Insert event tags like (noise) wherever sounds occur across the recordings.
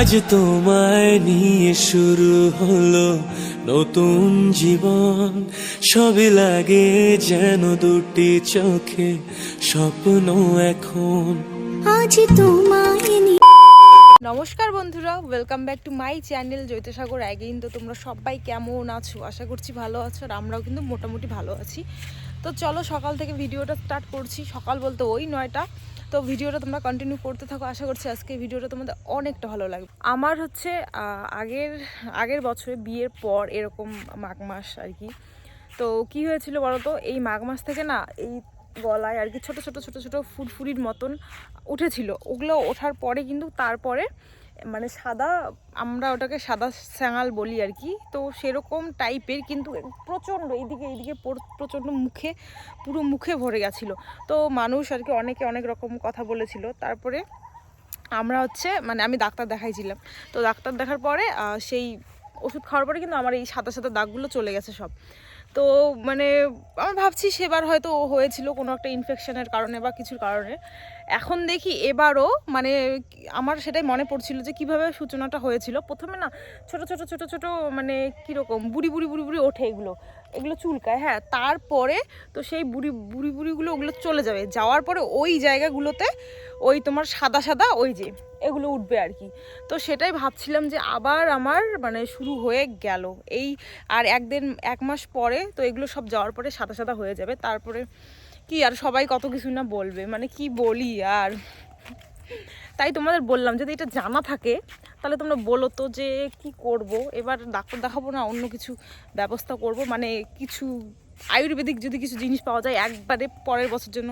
আজ তোমায় নিয়ে শুরু হলো নতুন জীবন। সবই লাগে যেন দুটি চোখে স্বপ্ন এখন। আজ তোমায় নিয়ে নমস্কার বন্ধুরা welcome back to my channel Jaitsagar again তো তোমরা সবাই কেমন আছো? আশা করছি ভালো আছো আর আমরাও কিন্তু মোটামুটি ভালো আছি। তো চলো সকাল থেকে ভিডিওটা স্টার্ট করছি। সকাল বলতে ওই নয়টা। তো ভিডিওটা তোমরা কন্টিনিউ করতে থাকো। আশা করছি আজকে ভিডিওটা তোমাদের অনেকটা ভালো লাগবে। আমার হচ্ছে আগের আগের বছরে বিয়ের পর এরকম মাঘ মাস আর কি। তো কি হয়েছিল বলো তো এই মাঘ মাস থেকে না এই গলায় আর কি ছোট ছোট ছোট ছোট ফুটফুরির মতন উঠেছিল। ওগুলো ওঠার পরে কিন্তু তারপরে মানে সাদা আমরা ওটাকে সাদা স্যাঙাল বলি আর কি। তো সেরকম টাইপের কিন্তু প্রচণ্ড এইদিকে এইদিকে পর- প্রচণ্ড মুখে, পুরো মুখে ভরে গেছিল। তো মানুষ আর কি অনেকে অনেক রকম কথা বলেছিল। তারপরে আমরা হচ্ছে মানে আমি ডাক্তার দেখাইছিলাম। তো ডাক্তার দেখার পরে সেই ওষুধ খাওয়ার পরে কিন্তু আমার এই সাদা সাদা দাগগুলো চলে গেছে সব। তো মানে আমি ভাবছি সেবার হয়তো হয়েছিল কোনো একটা ইনফেকশনের কারণে বা কিছুর কারণে। এখন দেখি এবারও মানে আমার সেটাই মনে পড়ছিল যে কীভাবে সূচনাটা হয়েছিল। প্রথমে না, ছোট ছোট ছোট ছোট মানে কীরকম, বুড়ি বুড়ি বুড়ি বুড়ি ওঠে এগুলো এগুলো চুলকায় হ্যাঁ। তারপরে তো সেই বুড়ি বুড়ি, বুড়িগুলো ওগুলো চলে যাবে। যাওয়ার পরে ওই জায়গাগুলোতে ওই তোমার সাদা সাদা, ওই যে, এগুলো উঠবে আর কি। তো সেটাই ভাবছিলাম যে আবার আমার মানে শুরু হয়ে গেল। এই আর একদিন, এক মাস পরে তো এগুলো সব যাওয়ার পরে সাদা সাদা হয়ে যাবে। তারপরে কি আর সবাই কত কিছু না বলবে? মানে কি বলি আর? তাই তোমাদের বললাম যদি এটা জানা থাকে তাহলে তোমরা বলো তো যে কি করব? এবার ডাক্তার দেখাবো না অন্য কিছু ব্যবস্থা করব। মানে কিছু আয়ুর্বেদিক যদি কিছু জিনিস পাওয়া যায় একবারে পরের বছর জন্য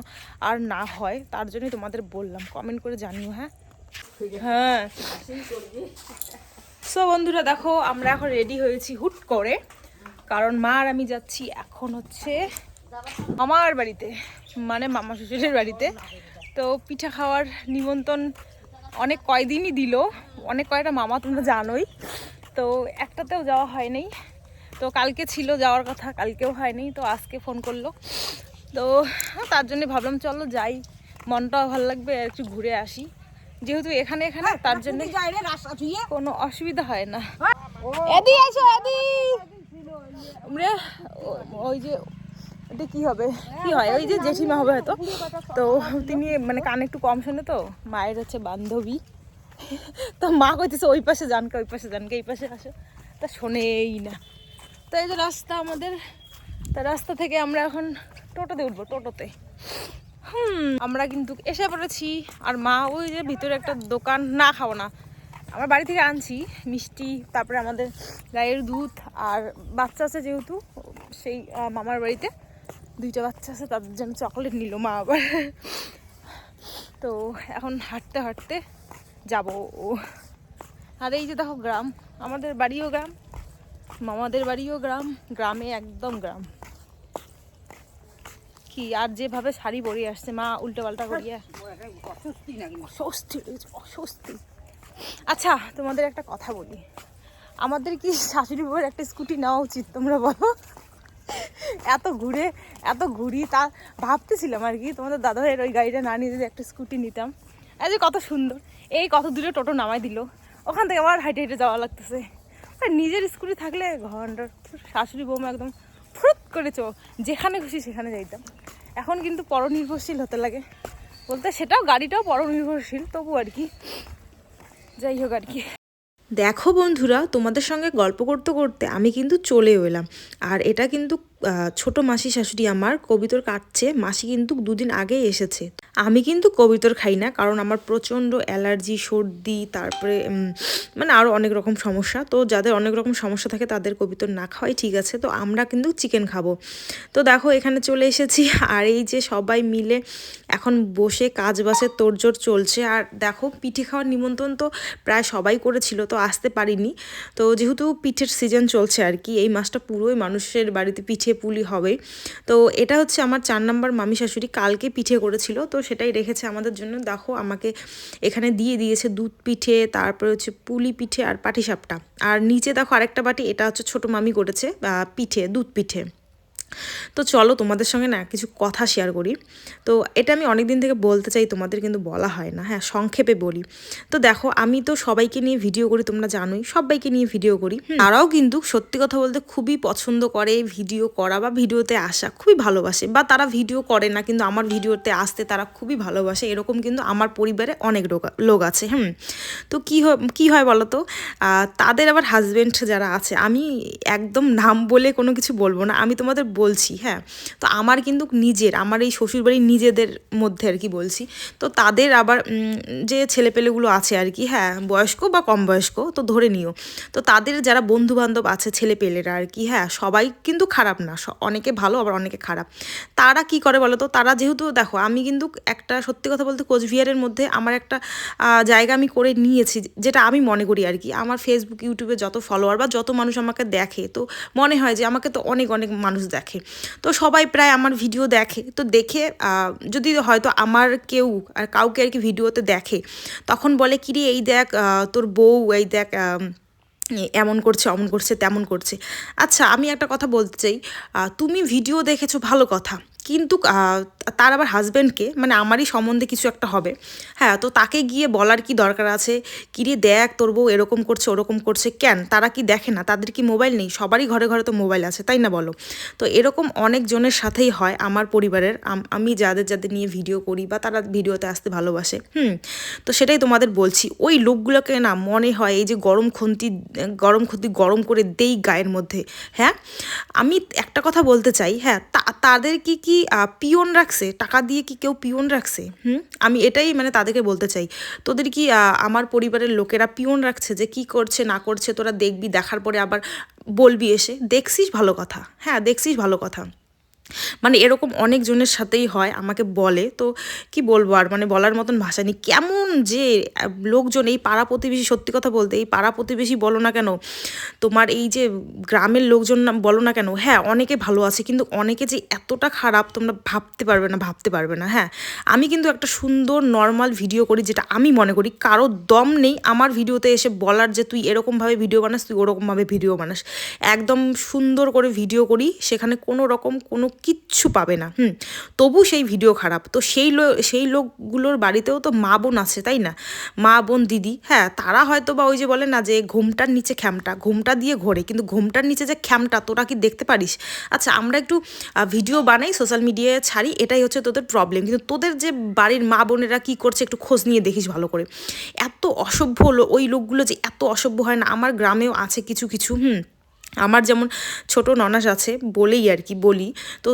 আর না হয় তার জন্যই তোমাদের বললাম। কমেন্ট করে জানিও হ্যাঁ? হ্যাঁ। সো বন্ধুরা দেখো আমরা এখন রেডি হয়েছি হুট করে। কারণ মা আর আমি যাচ্ছি এখন হচ্ছে মামার বাড়িতে মানে মামা শ্বশুরের বাড়িতে। তো পিঠা খাওয়ার নিমন্ত্রণ অনেক কয়দিনই দিল। অনেক কয়টা মামা তোমরা জানোই। তো একটাতেও যাওয়া হয়নি। তো কালকে ছিল যাওয়ার কথা কালকেও হয়নি তো আজকে ফোন করল। তো তার জন্য ভাবলাম চলো যাই। মনটাও ভালো লাগবে একটু ঘুরে আসি। যেহেতু এখানে এখানে তার জন্য কোনো অসুবিধা হয় না। এদি আইসো এদি। ওই যে এটা কি হবে? কি হয়? ওই যে জেঠিমা হবে হয়তো। তো তিনি মানে কানে একটু কম শোনে তো। মায়ের হচ্ছে বান্ধবী। তো মা কইতেছে ওই পাশে জানকে ওই পাশে জানকে এই পাশে আসো। তা শোনেই না। তো এই যে রাস্তা আমাদের। তা রাস্তা থেকে আমরা এখন টোটোতে উঠবো টোটোতে। হুম আমরা কিন্তু এসে পড়েছি। আর মা ওই যে ভিতরে একটা দোকান না খাব না। আমার বাড়ি থেকে আনছি মিষ্টি তারপরে আমাদের গায়ের দুধ আর বাচ্চা আছে যেহেতু সেই মামার বাড়িতে। দুইটা বাচ্চা আছে, তাদের জন্য চকলেট নিল মা আবার। তো এখন হাঁটতে হাঁটতে যাব আর এই যে দেখো গ্রাম, আমাদের বাড়িও গ্রাম, মামাদের বাড়িও গ্রাম, গ্রামে একদম গ্রাম। কি আর যেভাবে শাড়ি পরে আসছে, মা উল্টো পাল্টা করিয়া। অস্বস্তি অস্বস্তি। আচ্ছা তোমাদের একটা কথা বলি। আমাদের কি শাশুড়ি বউয়ের একটা স্কুটি নেওয়া উচিত, তোমরা বলো? এত ঘুরে, এত ঘুরি, তা ভাবতেছিলাম আর কি, তোমাদের দাদা ভাইয়ের ওই গাড়িটা না নিয়ে যদি একটা স্কুটি নিতাম। এই যে কত সুন্দর, এই কত দূরে টোটো নামাই দিল, ওখান থেকে আবার হাইটে হেঁটে যাওয়া লাগতেছে। আর নিজের স্কুটি থাকলে ঘণ্টার শাশুড়ি বৌমা একদম ফুরুত করে চো, যেখানে খুশি সেখানে যাইতাম। এখন কিন্তু পরনির্ভরশীল হতে লাগে। বলতে সেটাও গাড়িটাও পরনির্ভরশীল, তবু আর কি। যাই হোক আর কি। দেখো বন্ধুরা, তোমাদের সঙ্গে গল্প করতে করতে আমি কিন্তু চলেও এলাম। আর এটা কিন্তু ছোট মাসি শাশুড়ি আমার কবিতর কাটছে, মাসি কিন্তু দুদিন আগেই এসেছে। আমি কিন্তু কবিতর খাই না, কারণ আমার প্রচণ্ড অ্যালার্জি, সর্দি, তারপরে মানে আরও অনেক রকম সমস্যা। তো যাদের অনেক রকম সমস্যা থাকে তাদের কবিতর না খাওয়াই ঠিক আছে, তো আমরা কিন্তু চিকেন খাব। তো দেখো এখানে চলে এসেছি, আর এই যে সবাই মিলে এখন বসে কাজ বাসের তোড়জোড় চলছে। আর দেখো পিঠে খাওয়ার নিমন্ত্রণ তো প্রায় সবাই করেছিল, তো আসতে পারিনি। তো যেহেতু পিঠের সিজন চলছে আর কি, এই মাসটা পুরোই মানুষের বাড়িতে পিঠে পুলি হবে। তো এটা হচ্ছে আমার চার নম্বর মামি শাশুড়ি কালকে পিঠে করেছিল। তো সেটাই রেখেছে আমাদের জন্য। দেখো আমাকে এখানে দিয়ে দিয়েছে দুধ পিঠে, তারপরে হচ্ছে পুলি পিঠে আর পাটিসাপটা। আর নিচে দেখো আরেকটা বাটি, এটা হচ্ছে ছোট মামি করেছে পিঠে, দুধ পিঠে। তো চলো তোমাদের সঙ্গে না কিছু কথা শেয়ার করি। তো এটা আমি অনেক দিন থেকে বলতে চাই তোমাদের কিন্তু বলা হয় না হ্যাঁ সংক্ষেপে বলি। তো দেখো আমি তো সবাইকে নিয়ে ভিডিও করি তোমরা জানোই সবাইকে নিয়ে ভিডিও করি। তারাও কিন্তু সত্যি কথা বলতে খুবই পছন্দ করে ভিডিও করা বা ভিডিওতে আসা খুবই ভালোবাসে। বা তারা ভিডিও করে না কিন্তু আমার ভিডিওতে আসতে তারা খুবই ভালোবাসে। এরকম কিন্তু আমার পরিবারে অনেক লোক আছে হুম। তো কী হয় কী হয় বলো তো তাদের আবার হাজব্যান্ড যারা আছে আমি একদম নাম বলে কোনো কিছু বলব না। আমি তোমাদের বলছি হ্যাঁ। তো আমার কিন্তু নিজের, আমার এই শ্বশুরবাড়ির নিজেদের মধ্যে আর কি বলছি। তো তাদের আবার যে ছেলেপেলেগুলো আছে আর কি হ্যাঁ বয়স্ক বা কম বয়স্ক, তো ধরে নিও। তো তাদের যারা বন্ধু বান্ধব আছে, ছেলেপেলেরা আর কি হ্যাঁ সবাই কিন্তু খারাপ না। অনেকে ভালো, আবার অনেকে খারাপ। তারা কি করে বলো তো তারা যেহেতু, দেখো, আমি কিন্তু একটা, সত্যি কথা বলতে কোচবিহারের মধ্যে আমার একটা জায়গা আমি করে নিয়েছি, যেটা আমি মনে করি আর কি। আমার ফেসবুক ইউটিউবে যত ফলোয়ার বা যত মানুষ আমাকে দেখে, তো মনে হয় যে আমাকে তো অনেক অনেক মানুষ দেখে। তো সবাই প্রায় আমার ভিডিও দেখে। তো দেখে যদি হয়তো আমার কেউ আর কাউকে আর কি ভিডিওতে দেখে, তখন বলে, কিরে, এই দেখ তোর বউ, এই দেখ এমন করছে, অমন করছে, তেমন করছে। আচ্ছা আমি একটা কথা বলতে চাই তুমি ভিডিও দেখেছ, ভালো কথা। কিন্তু তার আবার হাজব্যান্ডকে মানে আমারই সম্বন্ধে কিছু একটা হবে। হ্যাঁ তো তাকে গিয়ে বলার কি দরকার আছে? কিরে দেখ তোর বউ এরকম করছে, ওরকম করছে, কেন? তারা কি দেখে না? তাদের কি মোবাইল নেই? সবারই ঘরে ঘরে তো মোবাইল আছে, তাই না বলো? তো এরকম অনেক জনের সাথেই হয় আমার পরিবারের। আমি যাদের যাদের নিয়ে ভিডিও করি বা তারা ভিডিওতে আসতে ভালোবাসে, হুম? তো সেটাই তোমাদের বলছি। ওই লোকগুলোকে না মনে হয় এই যে গরম খুন্তি গরম খুন্তি গরম করে দেই গায়ের মধ্যে হ্যাঁ? আমি একটা কথা বলতে চাই হ্যাঁ? তা- তাদের কি কি পিওন রাখছে? টাকা দিয়ে কি কেউ পিওন রাখছে? হুম? আমি এটাই মানে তাদেরকে বলতে চাই। তোদের কি আমার পরিবারের লোকেরা পিওন রাখছে যে কি করছে, না করছে? তোরা দেখবি, দেখার পরে আবার বলবি এসে। দেখছিস ভালো কথা। হ্যাঁ দেখছিস ভালো কথা। মানে এরকম অনেকজনের সাথেই হয়, আমাকে বলে। তো কি বলব আর? মানে বলার মতন ভাষা নেই। কেমন যে লোকজন এই পাড়া প্রতিবেশী, সত্যি কথা বলতে, এই পাড়া প্রতিবেশী বলো না কেন, তোমার এই যে গ্রামের লোকজন বলো না কেন হ্যাঁ অনেকে ভালো আছে, কিন্তু অনেকে যে এতটা খারাপ তোমরা ভাবতে পারবে না, ভাবতে পারবে না হ্যাঁ। আমি কিন্তু একটা সুন্দর নর্মাল ভিডিও করি, যেটা আমি মনে করি, কারও দম নেই আমার ভিডিওতে এসে বলার যে তুই এরকমভাবে ভিডিও বানাস, তুই ওরকমভাবে ভিডিও বানাস। একদম সুন্দর করে ভিডিও করি, সেখানে কোনো রকম কোনো কিচ্ছু পাবে না, হুম। তবু সেই ভিডিও খারাপ। তো সেই সেই লোকগুলোর বাড়িতেও তো মা বোন আছে, তাই না? মা বোন, দিদি হ্যাঁ তারা হয়তো বা ওই যে বলে না যে ঘুমটার নিচে খ্যামটা, ঘুমটা দিয়ে ঘোরে, কিন্তু ঘুমটার নিচে যে খ্যামটা, তোরা কি দেখতে পারিস? আচ্ছা আমরা একটু ভিডিও বানাই, সোশ্যাল মিডিয়ায় ছাড়ি, এটাই হচ্ছে তোদের প্রবলেম কিন্তু তোদের যে বাড়ির মা বোনেরা কি করছে, একটু খোঁজ নিয়ে দেখিস ভালো করে। এত অসভ্য হলো ওই লোকগুলো যে এত অসভ্য হয় না, আমার গ্রামেও আছে কিছু কিছু, হুম। আমার যেমন ছোট ননাস আছে, বলেই আর কি বলি, তো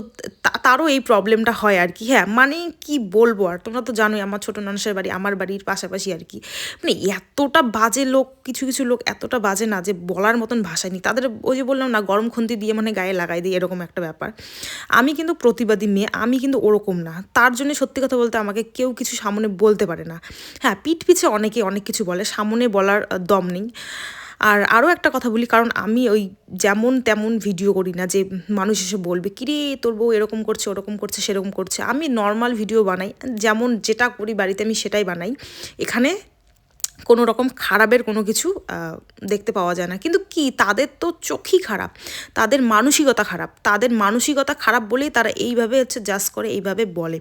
তারও এই প্রবলেমটা হয় আর কি হ্যাঁ মানে কি বলব আর, তোমরা তো জানোই আমার ছোট ননাসের বাড়ি, আমার বাড়ির পাশাপাশি আর কি মানে এতটা বাজে লোক, কিছু কিছু লোক এতটা বাজে না যে বলার মতন ভাষা নেই, তাদের ওই যে বললাম না, গরম খুন্তি দিয়ে মানে গায়ে লাগাই দিই, এরকম একটা ব্যাপার, আমি কিন্তু প্রতিবাদী মেয়ে, আমি কিন্তু ওরকম না, তার জন্য সত্যি কথা বলতে আমাকে কেউ কিছু সামনে বলতে পারে না হ্যাঁ পিঠ পিছে অনেকে অনেক কিছু বলে, সামনে বলার দম নেই আর আরও একটা কথা বলি, কারণ আমি ওই যেমন তেমন ভিডিও করি না যে মানুষ এসে বলবে, কিরে তোর বউ এরকম করছে, ওরকম করছে, সেরকম করছে। আমি নর্মাল ভিডিও বানাই, যেমন যেটা করি বাড়িতে আমি সেটাই বানাই। এখানে কোনো রকম খারাপের কোনো কিছু দেখতে পাওয়া যায় না। কিন্তু কি, তাদের তো চোখই খারাপ, তাদের মানসিকতা খারাপ, তাদের মানসিকতা খারাপ বলেই তারা এইভাবে হচ্ছে জাজ করে, এইভাবে বলে।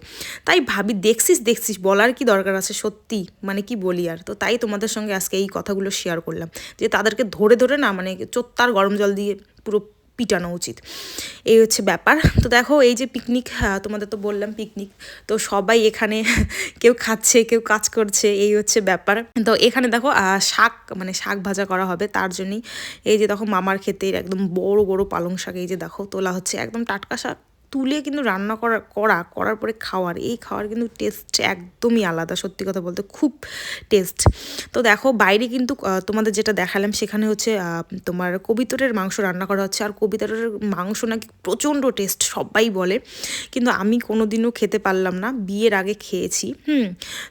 তাই ভাবি, দেখছিস দেখছিস, বলার কি দরকার আছে সত্যি? মানে কি বলি আর? তো তাই তোমাদের সঙ্গে আজকে এই কথাগুলো শেয়ার করলাম। যে তাদেরকে ধরে ধরে না মানে চোত্তার গরম জল দিয়ে পুরো পিটানো উচিত। এই হচ্ছে ব্যাপার। তো দেখো, এই যে পিকনিক তোমাদের তো বললাম পিকনিক তো সবাই এখানে (laughs) কেউ খাচ্ছে, কেউ কাজ করছে, এই হচ্ছে ব্যাপার। তো এখানে দেখো শাক মানে শাক ভাজা করা হবে, তার জন্যই এই যে দেখো মামার ক্ষেতের একদম বড় বড় পালং শাক, এই যে দেখো, তোলা হচ্ছে, একদম টাটকা শাক। তুলে কিন্তু রান্না করা করা, করার পরে খাওয়ার। এই খাওয়ার কিন্তু টেস্ট একদমই আলাদা, সত্যি কথা বলতে খুব টেস্ট তো দেখো, বাইরে কিন্তু তোমাদের যেটা দেখালাম, সেখানে হচ্ছে তোমার কবিতরের মাংস রান্না করা হচ্ছে। আর কবিতরের মাংস নাকি প্রচণ্ড টেস্ট সবাই বলে। কিন্তু আমি কোনো দিনও খেতে পারলাম না, বিয়ের আগে খেয়েছি, হুম।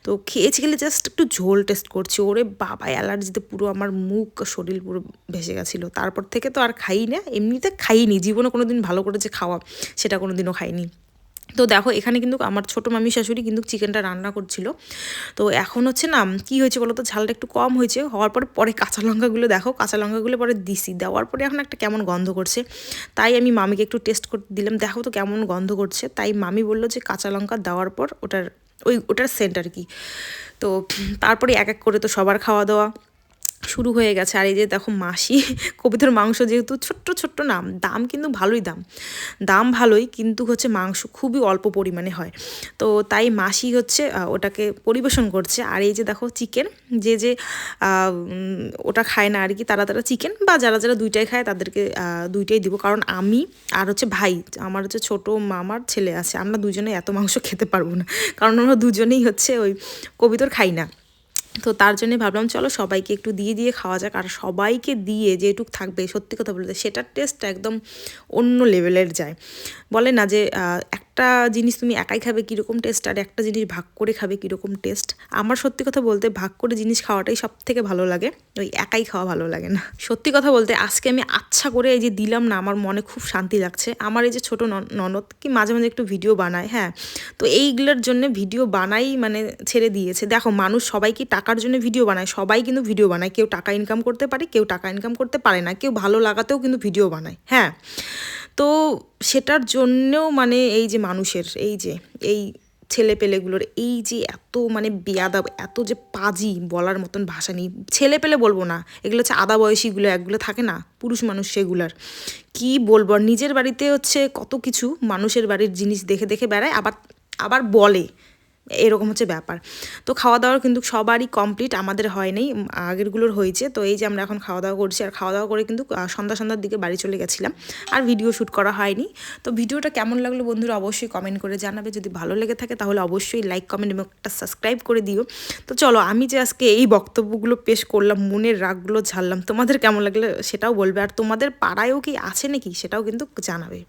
তো খেয়েছি খেলে জাস্ট একটু ঝোল টেস্ট করছি। ওরে বাবা অ্যালার্জিতে পুরো আমার মুখ, শরীর পুরো ভেসে গেছিল। তারপর থেকে তো আর খাই না, এমনিতে খাইনি জীবনে কোনো দিন ভালো করে যে খাওয়া, সেটা কোনো দিনও খাইনি। তো দেখো, এখানে কিন্তু আমার ছোটো মামি শাশুড়ি কিন্তু চিকেনটা রান্না করছিল। তো এখন হচ্ছে না, কি হয়েছে বলো তো? ঝালটা একটু কম হয়েছে, হওয়ার পরে পরে কাঁচা লঙ্কাগুলো দেখো, কাঁচা লঙ্কাগুলো পরে দিছি। দেওয়ার পরে এখন একটা কেমন গন্ধ করছে। তাই আমি মামিকে একটু টেস্ট করতে দিলাম, দেখো তো কেমন গন্ধ করছে। তাই মামি বলল যে কাঁচা লঙ্কা দেওয়ার পর ওটার, ওই ওটার সেন্ট আর কি। তো তারপরে এক এক করে তো সবার খাওয়া দাওয়া শুরু হয়ে গেছে। আর এই যে দেখো মাসি, কবিতার মাংস যেহেতু ছোট্ট ছোট্ট নাম, দাম কিন্তু ভালোই দাম। দাম ভালোই, কিন্তু হচ্ছে মাংস খুবই অল্প পরিমাণে হয়। তো তাই মাসি হচ্ছে ওটাকে পরিবেশন করছে। আর এই যে দেখো চিকেন, যে যে ওটা খায় না আর কি, তারা তারা চিকেন বা যারা যারা দুইটাই খায় তাদেরকে দুইটাই দিব। কারণ আমি আর হচ্ছে ভাই, আমার হচ্ছে ছোট মামার ছেলে আছে, আমরা দুজনে এত মাংস খেতে পারব না। কারণ আমরা দুজনেই হচ্ছে ওই কবিতর খাই না। তো তার জন্যই ভাবলাম, চলো সবাইকে একটু দিয়ে দিয়ে খাওয়া যাক। আর সবাইকে দিয়ে যেটুক থাকবে, সত্যি কথা বলতে সেটার টেস্ট একদম অন্য লেভেলের যায়। বলে না যে একটা জিনিস তুমি একাই খাবে কীরকম টেস্ট আর একটা জিনিস ভাগ করে খাবে কীরকম টেস্ট আমার সত্যি কথা বলতে ভাগ করে জিনিস খাওয়াটাই সব থেকে ভালো লাগে, ওই একাই খাওয়া ভালো লাগে না। সত্যি কথা বলতে আজকে আমি আচ্ছা করে এই যে দিলাম না, আমার মনে খুব শান্তি লাগছে। আমার এই যে ছোটো ননদ কি মাঝে মাঝে একটু ভিডিও বানায় হ্যাঁ। তো এইগুলোর জন্য ভিডিও বানাই মানে ছেড়ে দিয়েছে। দেখো মানুষ সবাই কি টাকার জন্য ভিডিও বানায়। সবাই কিন্তু ভিডিও বানায়। কেউ টাকা ইনকাম করতে পারে, কেউ টাকা ইনকাম করতে পারে না। কেউ ভালো লাগাতেও কিন্তু ভিডিও বানায়। হ্যাঁ? তো সেটার জন্যেও মানে এই যে মানুষের, এই যে, এই ছেলে পেলেগুলোর এই যে এত মানে বেয়াদব, এত যে পাজি বলার মতন ভাষা নেই। ছেলে পেলে বলব না। এগুলো হচ্ছে আদা বয়সীগুলো, একগুলো থাকে না? পুরুষ মানুষ সেগুলার। কি বলব? নিজের বাড়িতে হচ্ছে কত কিছু মানুষের বাড়ির জিনিস দেখে দেখে বেড়ায়, আবার আবার বলে। এরকম হচ্ছে ব্যাপার। তো খাওয়া দাওয়ার কিন্তু সবারই কমপ্লিট আমাদের হয় নাই আগেরগুলোর হয়েছে। তো এই যে আমরা এখন খাওয়া দাওয়া করছি, আর খাওয়া দাওয়া করে কিন্তু সন্ধ্যা সন্ধ্যার দিকে বাড়ি চলে গেছিলাম, আর ভিডিও শ্যুট করা হয়নি। তো ভিডিওটা কেমন লাগল বন্ধুরা অবশ্যই কমেন্ট করে জানাবে। যদি ভালো লেগে থাকে তাহলে অবশ্যই লাইক কমেন্ট এবং একটা সাবস্ক্রাইব করে দিও। তো চলো, আমি যে আজকে এই বক্তব্যগুলো পেশ করলাম, মনের রাগগুলো ঝাড়লাম, তোমাদের কেমন লাগল সেটাও বলবে। আর তোমাদের পাড়ায়ও কি আছে নাকি সেটাও কিন্তু জানাবে।